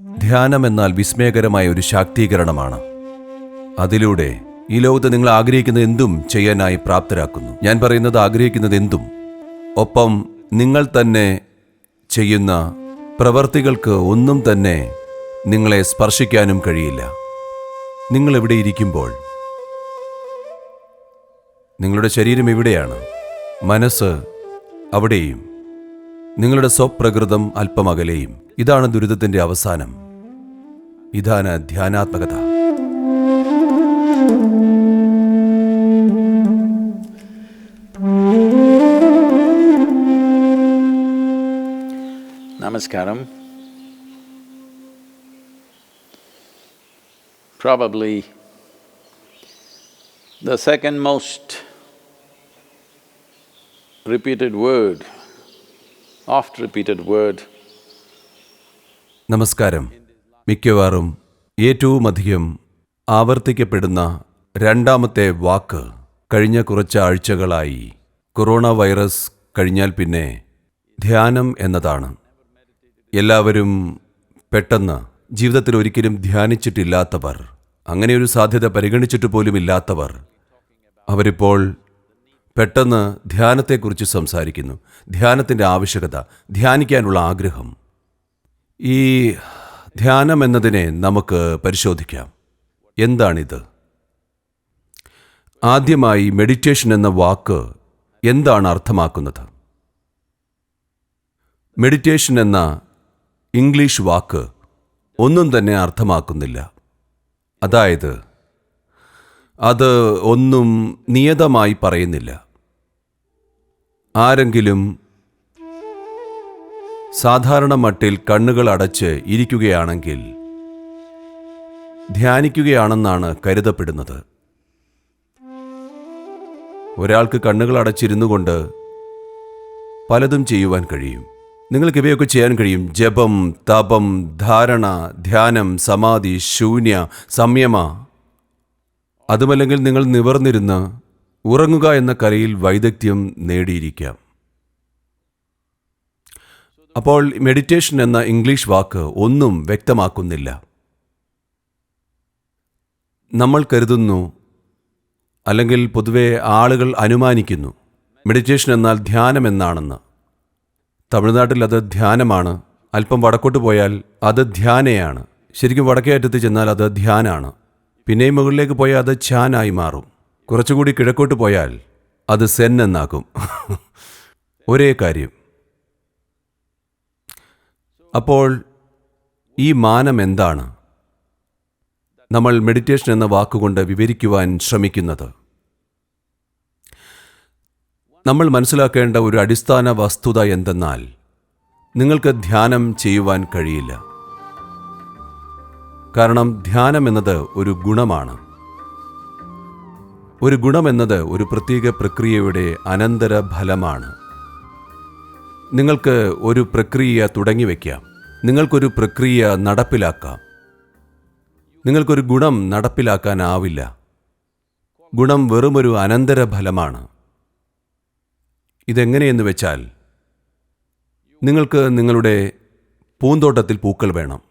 ധ്യാനം എന്നാൽ വിസ്മയകരമായ ഒരു ശാക്തീകരണമാണ്. അതിലൂടെ ഈ ലോകത്ത് നിങ്ങൾ ആഗ്രഹിക്കുന്ന എന്തും ചെയ്യാനായി പ്രാപ്തരാക്കുന്നു. ഞാൻ പറയുന്നത് ആഗ്രഹിക്കുന്നത് എന്തും. ഒപ്പം നിങ്ങൾ തന്നെ ചെയ്യുന്ന പ്രവർത്തികൾക്ക് ഒന്നും തന്നെ നിങ്ങളെ സ്പർശിക്കാനും കഴിയില്ല. നിങ്ങൾ എവിടെ ഇരിക്കുമ്പോൾ? നിങ്ങളുടെ ശരീരം എവിടെയാണ്? മനസ്സ് അവിടെയും. നിങ്ങളുടെ സ്വപ്രകൃതം അല്പമകലെയും. ഇതാണ് ദുരിതത്തിന്റെ അവസാനം. ഇതാണ് ധ്യാനാത്മകത. നമസ്കാരം. Probably the second most repeated word oft repeated word. നമസ്കാരം. മിക്കവാറും ഏറ്റവും അധികം ആവർത്തിക്കപ്പെടുന്ന രണ്ടാമത്തെ വാക്ക് കഴിഞ്ഞ കുറച്ച് ആഴ്ചകളായി കൊറോണ വൈറസ് കഴിഞ്ഞാൽ പിന്നെ ധ്യാനം എന്നതാണ്. എല്ലാവരും പെട്ടെന്ന് ജീവിതത്തിൽ ഒരിക്കലും ധ്യാനിച്ചിട്ടില്ലാത്തവർ അങ്ങനെയൊരു സാധ്യത പരിഗണിച്ചിട്ട് പോലും ഇല്ലാത്തവർ അവരിപ്പോൾ പെട്ടെന്ന് ധ്യാനത്തെക്കുറിച്ച് സംസാരിക്കുന്നു. ധ്യാനത്തിന്റെ ആവശ്യകത ധ്യാനിക്കാനുള്ള ആഗ്രഹം. ഈ ധ്യാനം എന്നതിനെ നമുക്ക് പരിശോധിക്കാം. എന്താണിത്? ആദ്യമായി മെഡിറ്റേഷൻ എന്ന വാക്ക് എന്താണ് അർത്ഥമാക്കുന്നത്? മെഡിറ്റേഷൻ എന്ന ഇംഗ്ലീഷ് വാക്ക് ഒന്നും തന്നെ അർത്ഥമാക്കുന്നില്ല. അതായത് അത് ഒന്നും നിയതമായി പറയുന്നില്ല. ആരെങ്കിലും സാധാരണ മട്ടിൽ കണ്ണുകൾ അടച്ച് ഇരിക്കുകയാണെങ്കിൽ ധ്യാനിക്കുകയാണെന്നാണ് കരുതപ്പെടുന്നത്. ഒരാൾക്ക് കണ്ണുകൾ അടച്ചിരുന്നു കൊണ്ട് പലതും ചെയ്യുവാൻ കഴിയും. നിങ്ങൾക്ക് ഇവയൊക്കെ ചെയ്യാൻ കഴിയും. ജപം തപം ധാരണ ധ്യാനം സമാധി ശൂന്യ സംയമ. അതുമല്ലെങ്കിൽ നിങ്ങൾ നിവർന്നിരുന്ന് ഉറങ്ങുക എന്ന കലയിൽ വൈദഗ്ധ്യം നേടിയിരിക്കാം. അപ്പോൾ മെഡിറ്റേഷൻ എന്ന ഇംഗ്ലീഷ് വാക്ക് ഒന്നും വ്യക്തമാക്കുന്നില്ല. നമ്മൾ കരുതുന്നു അല്ലെങ്കിൽ പൊതുവെ ആളുകൾ അനുമാനിക്കുന്നു മെഡിറ്റേഷൻ എന്നാൽ ധ്യാനം എന്നാണെന്ന്. തമിഴ്നാട്ടിൽ അത് ധ്യാനമാണ് അല്പം വടക്കോട്ട് പോയാൽ അത് ധ്യാനയാണ്. ശരിക്കും വടക്കേ അറ്റത്ത് ചെന്നാൽ അത് ധ്യാനാണ്. പിന്നെയും മുകളിലേക്ക് പോയാൽ അത് ഛാനായി മാറും. കുറച്ചുകൂടി കിഴക്കോട്ട് പോയാൽ അത് സെൻ എന്നാക്കും ഒരേ കാര്യം. അപ്പോൾ ഈ മാനം എന്താണ്? നമ്മൾ മെഡിറ്റേഷൻ എന്ന വാക്കുകൊണ്ട് വിവരിക്കുവാൻ ശ്രമിക്കുന്നത്. നമ്മൾ മനസ്സിലാക്കേണ്ട ഒരു അടിസ്ഥാന വസ്തുത എന്തെന്നാൽ നിങ്ങൾക്ക് ധ്യാനം ചെയ്യുവാൻ കഴിയില്ല. കാരണം ധ്യാനം എന്നത് ഒരു ഗുണമാണ്. ഒരു ഗുണമെന്നത് ഒരു പ്രത്യേക പ്രക്രിയയുടെ അനന്തര ഫലമാണ് നിങ്ങൾക്ക് ഒരു പ്രക്രിയ തുടങ്ങി തുടങ്ങിവെക്കാം. നിങ്ങൾക്കൊരു പ്രക്രിയ നടപ്പിലാക്കാം. നിങ്ങൾക്കൊരു ഗുണം നടപ്പിലാക്കാനാവില്ല. ഗുണം വെറുമൊരു അനന്തര ഫലമാണ് ഇതെങ്ങനെയെന്ന് വെച്ചാൽ നിങ്ങൾക്ക് നിങ്ങളുടെ പൂന്തോട്ടത്തിൽ പൂക്കൾ വേണം.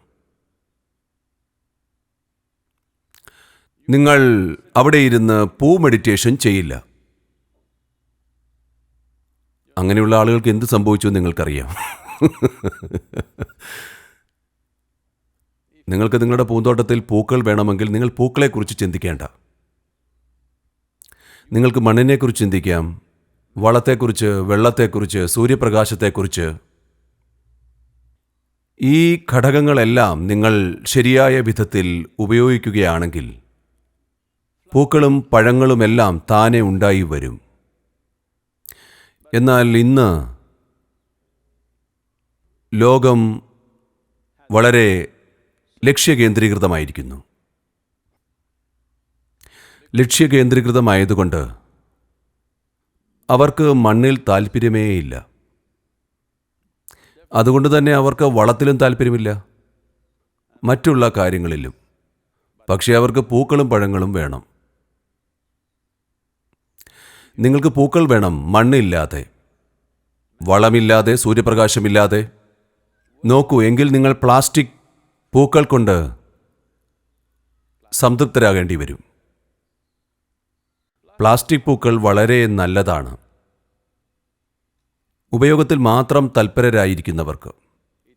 നിങ്ങൾ അവിടെ ഇരുന്ന് പൂ മെഡിറ്റേഷൻ ചെയ്യില്ല. അങ്ങനെയുള്ള ആളുകൾക്ക് എന്ത് സംഭവിച്ചു നിങ്ങൾക്കറിയാം. നിങ്ങൾക്ക് നിങ്ങളുടെ പൂന്തോട്ടത്തിൽ പൂക്കൾ വേണമെങ്കിൽ നിങ്ങൾ പൂക്കളെക്കുറിച്ച് ചിന്തിക്കേണ്ട. നിങ്ങൾക്ക് മണ്ണിനെക്കുറിച്ച് ചിന്തിക്കാം വളത്തെക്കുറിച്ച് വെള്ളത്തെക്കുറിച്ച് സൂര്യപ്രകാശത്തെക്കുറിച്ച്. ഈ ഘടകങ്ങളെല്ലാം നിങ്ങൾ ശരിയായ വിധത്തിൽ ഉപയോഗിക്കുകയാണെങ്കിൽ പൂക്കളും പഴങ്ങളുമെല്ലാം താനെ ഉണ്ടായി വരും. എന്നാൽ ഇന്ന് ലോകം വളരെ ലക്ഷ്യകേന്ദ്രീകൃതമായിരിക്കുന്നു. ലക്ഷ്യകേന്ദ്രീകൃതമായതുകൊണ്ട് അവർക്ക് മണ്ണിൽ താല്പര്യമേയില്ല അതുകൊണ്ട് തന്നെ അവർക്ക് വളത്തിലും താല്പര്യമില്ല മറ്റുള്ള കാര്യങ്ങളിലും. പക്ഷേ അവർക്ക് പൂക്കളും പഴങ്ങളും വേണം. നിങ്ങൾക്ക് പൂക്കൾ വേണം മണ്ണില്ലാതെ. വളമില്ലാതെ സൂര്യപ്രകാശമില്ലാതെ. നോക്കൂ എങ്കിൽ നിങ്ങൾ പ്ലാസ്റ്റിക് പൂക്കൾ കൊണ്ട് സംതൃപ്തരാകേണ്ടി വരും. പ്ലാസ്റ്റിക് പൂക്കൾ വളരെ നല്ലതാണ്. ഉപയോഗത്തിൽ മാത്രം തൽപരരായിരിക്കുന്നവർക്ക്.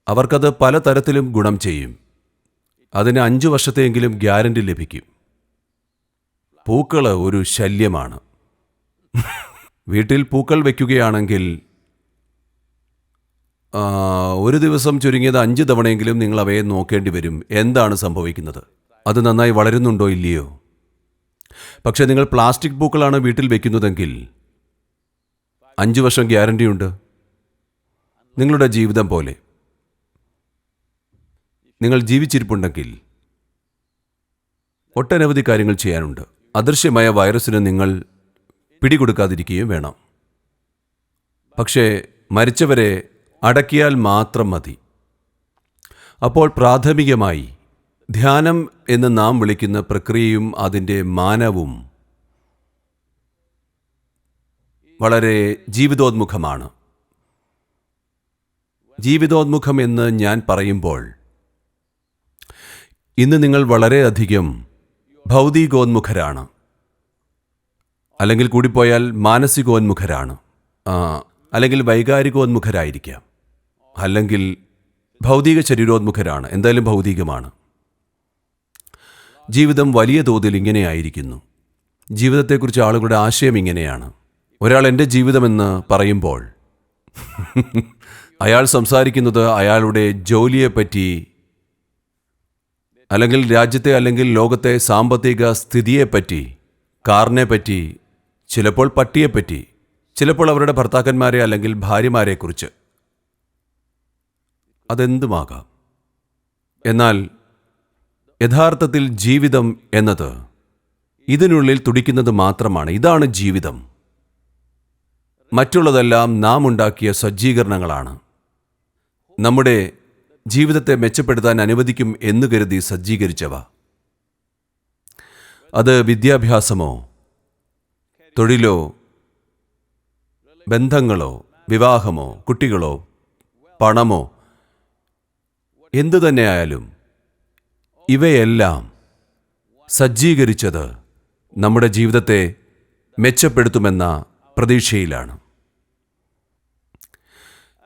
അവർക്കത് പലതരത്തിലും ഗുണം ചെയ്യും. അതിന് അഞ്ചു വർഷത്തെയെങ്കിലും ഗ്യാരണ്ടി ലഭിക്കും. പൂക്കൾ ഒരു ശല്യമാണ്. വീട്ടിൽ പൂക്കൾ വയ്ക്കുകയാണെങ്കിൽ ഒരു ദിവസം ചുരുങ്ങിയത് അഞ്ച് തവണയെങ്കിലും നിങ്ങൾ അവയെ നോക്കേണ്ടി വരും. എന്താണ് സംഭവിക്കുന്നത്? അത് നന്നായി വളരുന്നുണ്ടോ ഇല്ലയോ? പക്ഷേ നിങ്ങൾ പ്ലാസ്റ്റിക് പൂക്കളാണ് വീട്ടിൽ വയ്ക്കുന്നതെങ്കിൽ അഞ്ച് വർഷം ഗ്യാരണ്ടിയുണ്ട് നിങ്ങളുടെ ജീവിതം പോലെ. നിങ്ങൾ ജീവിച്ചിരിപ്പുണ്ടെങ്കിൽ ഒട്ടനവധി കാര്യങ്ങൾ ചെയ്യാനുണ്ട്. അദൃശ്യമായ വൈറസിന് നിങ്ങൾ പിടികൊടുക്കാതിരിക്കുകയും വേണം. പക്ഷേ മരിച്ചവരെ അടക്കിയാൽ മാത്രം മതി. അപ്പോൾ പ്രാഥമികമായി ധ്യാനം എന്ന് നാം വിളിക്കുന്ന പ്രക്രിയയും അതിന്റെ മാനവും വളരെ ജീവിതോന്മുഖമാണ് ജീവിതോന്മുഖം എന്ന് ഞാൻ പറയുമ്പോൾ ഇന്ന് നിങ്ങൾ വളരെയധികം ഭൗതികോന്മുഖരാണ്. അല്ലെങ്കിൽ കൂടിപ്പോയാൽ മാനസികോന്മുഖരാണ്. അല്ലെങ്കിൽ വൈകാരികോന്മുഖരായിരിക്കാം. അല്ലെങ്കിൽ ഭൗതിക ശരീരോന്മുഖരാണ്. എന്തായാലും ഭൗതികമാണ്. ജീവിതം വലിയ തോതിൽ ഇങ്ങനെയായിരിക്കുന്നു. ജീവിതത്തെക്കുറിച്ച് ആളുകളുടെ ആശയം ഇങ്ങനെയാണ്. ഒരാൾ എന്റെ ജീവിതമെന്ന് പറയുമ്പോൾ അയാൾ സംസാരിക്കുന്നത് അയാളുടെ ജോലിയെപ്പറ്റി അല്ലെങ്കിൽ രാജ്യത്തെ അല്ലെങ്കിൽ ലോകത്തെ സാമ്പത്തിക സ്ഥിതിയെപ്പറ്റി കാറിനെപ്പറ്റി ചിലപ്പോൾ പട്ടിയെപ്പറ്റി ചിലപ്പോൾ അവരുടെ ഭർത്താക്കന്മാരെ അല്ലെങ്കിൽ ഭാര്യമാരെക്കുറിച്ച്. അതെന്തുമാകാം? എന്നാൽ യഥാർത്ഥത്തിൽ ജീവിതം എന്നത് ഇതിനുള്ളിൽ തുടിക്കുന്നത് മാത്രമാണ്. ഇതാണ് ജീവിതം. മറ്റുള്ളതെല്ലാം നാം ഉണ്ടാക്കിയ സജ്ജീകരണങ്ങളാണ്. നമ്മുടെ ജീവിതത്തെ മെച്ചപ്പെടുത്താൻ അനുവദിക്കും എന്ന് കരുതി സജ്ജീകരിച്ചവ. അത് വിദ്യാഭ്യാസമോ തൊഴിലോ ബന്ധങ്ങളോ വിവാഹമോ കുട്ടികളോ പണമോ എന്തു തന്നെയായാലും ഇവയെല്ലാം സജ്ജീകരിച്ചത് നമ്മുടെ ജീവിതത്തെ മെച്ചപ്പെടുത്തുമെന്ന പ്രതീക്ഷയിലാണ്.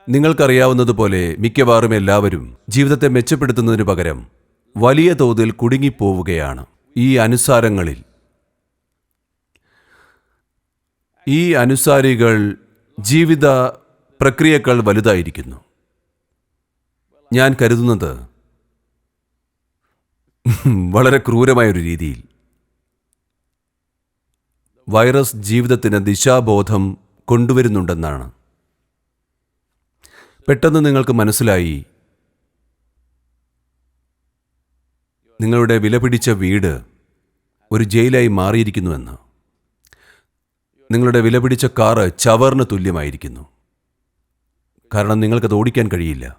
നിങ്ങൾക്കറിയാവുന്നതുപോലെ മിക്കവാറും എല്ലാവരും ജീവിതത്തെ മെച്ചപ്പെടുത്തുന്നതിനു പകരം വലിയ തോതിൽ കുടുങ്ങിപ്പോവുകയാണ് ഈ അനുസാരങ്ങളിൽ. ഈ അനുസാരികൾ ജീവിത പ്രക്രിയകൾ വലുതായിരിക്കുന്നു. ഞാൻ കരുതുന്നത് വളരെ ക്രൂരമായൊരു രീതിയിൽ. വൈറസ് ജീവിതത്തിന് ദിശാബോധം കൊണ്ടുവരുന്നുണ്ടെന്നാണ്. പെട്ടെന്ന് നിങ്ങൾക്ക് മനസ്സിലായി നിങ്ങളുടെ വിലപിടിച്ച വീട് ഒരു ജയിലായി മാറിയിരിക്കുന്നുവെന്ന്. നിങ്ങളുടെ വിലപിടിച്ച കാറ് ചവറിന് തുല്യമായിരിക്കുന്നു. കാരണം നിങ്ങൾക്കത് ഓടിക്കാൻ കഴിയില്ല.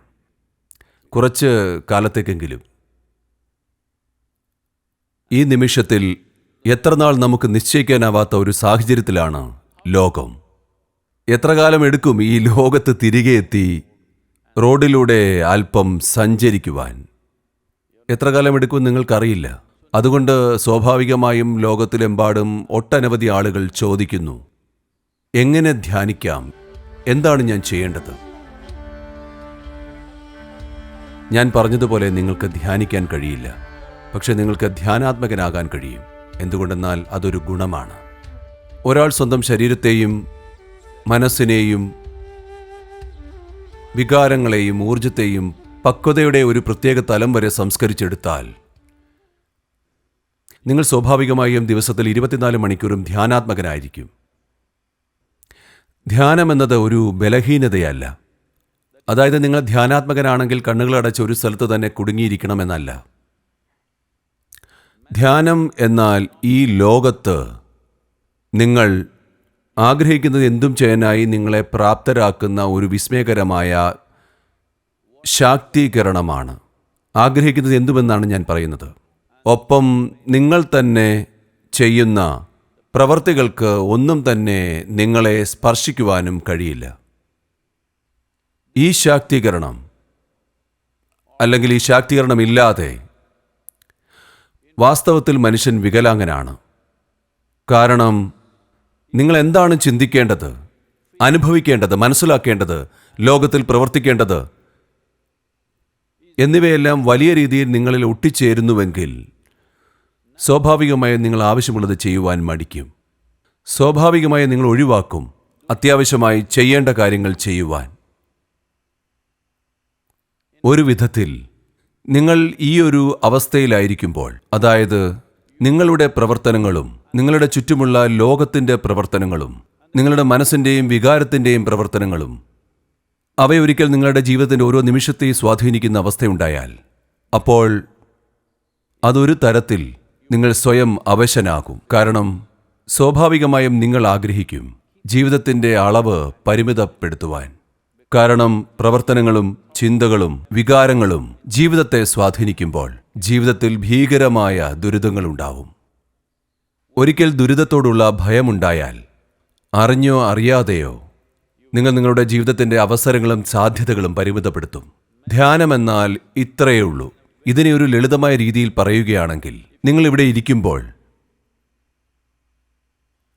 കുറച്ച് കാലത്തേക്കെങ്കിലും. ഈ നിമിഷത്തിൽ എത്രനാൾ നമുക്ക് നിശ്ചയിക്കാനാവാത്ത ഒരു സാഹചര്യത്തിലാണ് ലോകം. എത്ര കാലം എടുക്കും ഈ ലോകത്ത് തിരികെ എത്തി റോഡിലൂടെ അല്പം സഞ്ചരിക്കുവാൻ? എത്ര കാലം എടുക്കും നിങ്ങൾക്കറിയില്ല. അതുകൊണ്ട് സ്വാഭാവികമായും ലോകത്തിലെമ്പാടും ഒട്ടനവധി ആളുകൾ ചോദിക്കുന്നു എങ്ങനെ ധ്യാനിക്കാം? എന്താണ് ഞാൻ ചെയ്യേണ്ടത്? ഞാൻ പറഞ്ഞതുപോലെ നിങ്ങൾക്ക് ധ്യാനിക്കാൻ കഴിയില്ല പക്ഷെ നിങ്ങൾക്ക് ധ്യാനാത്മകനാകാൻ കഴിയും എന്തുകൊണ്ടെന്നാൽ അതൊരു ഗുണമാണ്. ഒരാൾ സ്വന്തം ശരീരത്തെയും മനസ്സിനെയും വികാരങ്ങളെയും ഊർജത്തെയും പക്വതയുടെ ഒരു പ്രത്യേക തലം വരെ സംസ്കരിച്ചെടുത്താൽ നിങ്ങൾ സ്വാഭാവികമായും ദിവസത്തിൽ ഇരുപത്തിനാല് മണിക്കൂറും ധ്യാനാത്മകനായിരിക്കും ധ്യാനം എന്നത് ഒരു ബലഹീനതയല്ല. അതായത് നിങ്ങൾ ധ്യാനാത്മകനാണെങ്കിൽ കണ്ണുകൾ അടച്ച് ഒരു സ്ഥലത്ത് തന്നെ കുടുങ്ങിയിരിക്കണമെന്നല്ല ധ്യാനം എന്നാൽ ഈ ലോകത്ത് നിങ്ങൾ ആഗ്രഹിക്കുന്നത് എന്തും ചെയ്യാനായി നിങ്ങളെ പ്രാപ്തരാക്കുന്ന ഒരു വിസ്മയകരമായ ശാക്തീകരണമാണ്. ആഗ്രഹിക്കുന്നത് എന്തുമെന്നാണ് ഞാൻ പറയുന്നത്. ഒപ്പം നിങ്ങൾ തന്നെ ചെയ്യുന്ന പ്രവർത്തികൾക്ക് ഒന്നും തന്നെ നിങ്ങളെ സ്പർശിക്കുവാനും കഴിയില്ല. ഈ ശാക്തീകരണം അല്ലെങ്കിൽ ഈ ശാക്തീകരണമില്ലാതെ വാസ്തവത്തിൽ മനുഷ്യൻ വികലാംഗനാണ്. കാരണം നിങ്ങൾ എന്താണ് ചിന്തിക്കേണ്ടത് അനുഭവിക്കേണ്ടത് മനസ്സിലാക്കേണ്ടത് ലോകത്തിൽ പ്രവർത്തിക്കേണ്ടത് എന്നിവയെല്ലാം വലിയ രീതിയിൽ നിങ്ങളിൽ ഒട്ടിച്ചേരുന്നുവെങ്കിൽ സ്വാഭാവികമായും നിങ്ങൾ ആവശ്യമുള്ളത് ചെയ്യുവാൻ മടിക്കും. സ്വാഭാവികമായും നിങ്ങൾ ഒഴിവാക്കും. അത്യാവശ്യമായി ചെയ്യേണ്ട കാര്യങ്ങൾ ചെയ്യുവാൻ. ഒരു വിധത്തിൽ നിങ്ങൾ ഈ ഒരു അവസ്ഥയിലായിരിക്കുമ്പോൾ അതായത് നിങ്ങളുടെ പ്രവർത്തനങ്ങളും നിങ്ങളുടെ ചുറ്റുമുള്ള ലോകത്തിന്റെ പ്രവർത്തനങ്ങളും നിങ്ങളുടെ മനസ്സിന്റെയും വികാരത്തിന്റെയും പ്രവർത്തനങ്ങളും അവയൊരിക്കൽ നിങ്ങളുടെ ജീവിതത്തിന്റെ ഓരോ നിമിഷത്തെയും സ്വാധീനിക്കുന്ന അവസ്ഥയുണ്ടായാൽ അപ്പോൾ അതൊരു തരത്തിൽ നിങ്ങൾ സ്വയം അവശനാകും. കാരണം സ്വാഭാവികമായും നിങ്ങൾ ആഗ്രഹിക്കും ജീവിതത്തിന്റെ അളവ് പരിമിതപ്പെടുത്തുവാൻ. കാരണം പ്രവർത്തനങ്ങളും ചിന്തകളും വികാരങ്ങളും ജീവിതത്തെ സ്വാധീനിക്കുമ്പോൾ ജീവിതത്തിൽ ഭീകരമായ ദുരിതങ്ങളുണ്ടാവും ഒരിക്കൽ ദുരിതത്തോടുള്ള ഭയമുണ്ടായാൽ അറിഞ്ഞോ അറിയാതെയോ നിങ്ങൾ നിങ്ങളുടെ ജീവിതത്തിന്റെ അവസരങ്ങളും സാധ്യതകളും പരിമിതപ്പെടുത്തും. ധ്യാനമെന്നാൽ ഇത്രയേ ഉള്ളൂ. ഇതിനെ ഒരു ലളിതമായ രീതിയിൽ പറയുകയാണെങ്കിൽ നിങ്ങൾ ഇവിടെ ഇരിക്കുമ്പോൾ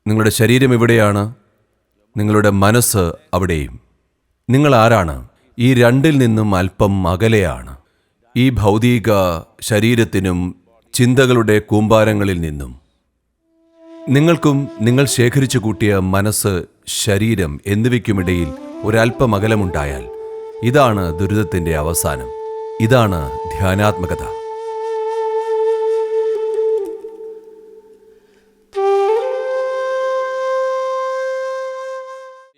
നിങ്ങളുടെ ശരീരം എവിടെയാണ്? നിങ്ങളുടെ മനസ്സ് അവിടെയും. നിങ്ങൾ ആരാണ്? ഈ രണ്ടിൽ നിന്നും അല്പം അകലെയാണ്. ഈ ഭൗതിക ശരീരത്തിനും ചിന്തകളുടെ കൂമ്പാരങ്ങളിൽ നിന്നും. നിങ്ങൾക്കും നിങ്ങൾ ശേഖരിച്ചു കൂട്ടിയ മനസ്സ് ശരീരം എന്നിവയ്ക്കുമിടയിൽ ഒരല്പം അകലമുണ്ടായാൽ ഇതാണ് ദുരിതത്തിന്റെ അവസാനം. ഇതാണ് ധ്യാനാത്മകത.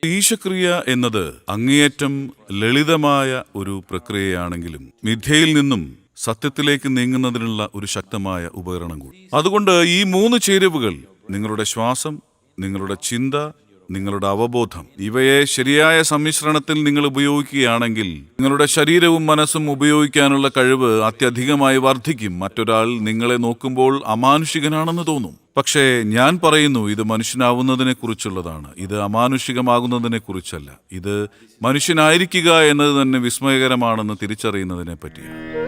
ഈശക്രിയ എന്നത് അങ്ങേയറ്റം ലളിതമായ ഒരു പ്രക്രിയയാണെങ്കിലും മിഥ്യയിൽ നിന്നും സത്യത്തിലേക്ക് നീങ്ങുന്നതിനുള്ള ഒരു ശക്തമായ ഉപകരണം കൂടി. അതുകൊണ്ട് ഈ മൂന്ന് ചേരുവകൾ നിങ്ങളുടെ ശ്വാസം നിങ്ങളുടെ ചിന്ത നിങ്ങളുടെ അവബോധം. ഇവയെ ശരിയായ സമ്മിശ്രണത്തിൽ നിങ്ങൾ ഉപയോഗിക്കുകയാണെങ്കിൽ നിങ്ങളുടെ ശരീരവും മനസ്സും ഉപയോഗിക്കാനുള്ള കഴിവ് അത്യധികമായി വർദ്ധിക്കും. മറ്റൊരാൾ നിങ്ങളെ നോക്കുമ്പോൾ അമാനുഷികനാണെന്ന് തോന്നും. പക്ഷേ ഞാൻ പറയുന്നു ഇത് മനുഷ്യനാവുന്നതിനെ കുറിച്ചുള്ളതാണ് ഇത് അമാനുഷികമാകുന്നതിനെ കുറിച്ചല്ല ഇത് മനുഷ്യനായിരിക്കുക എന്നത് തന്നെ വിസ്മയകരമാണെന്ന് തിരിച്ചറിയുന്നതിനെ പറ്റിയാണ്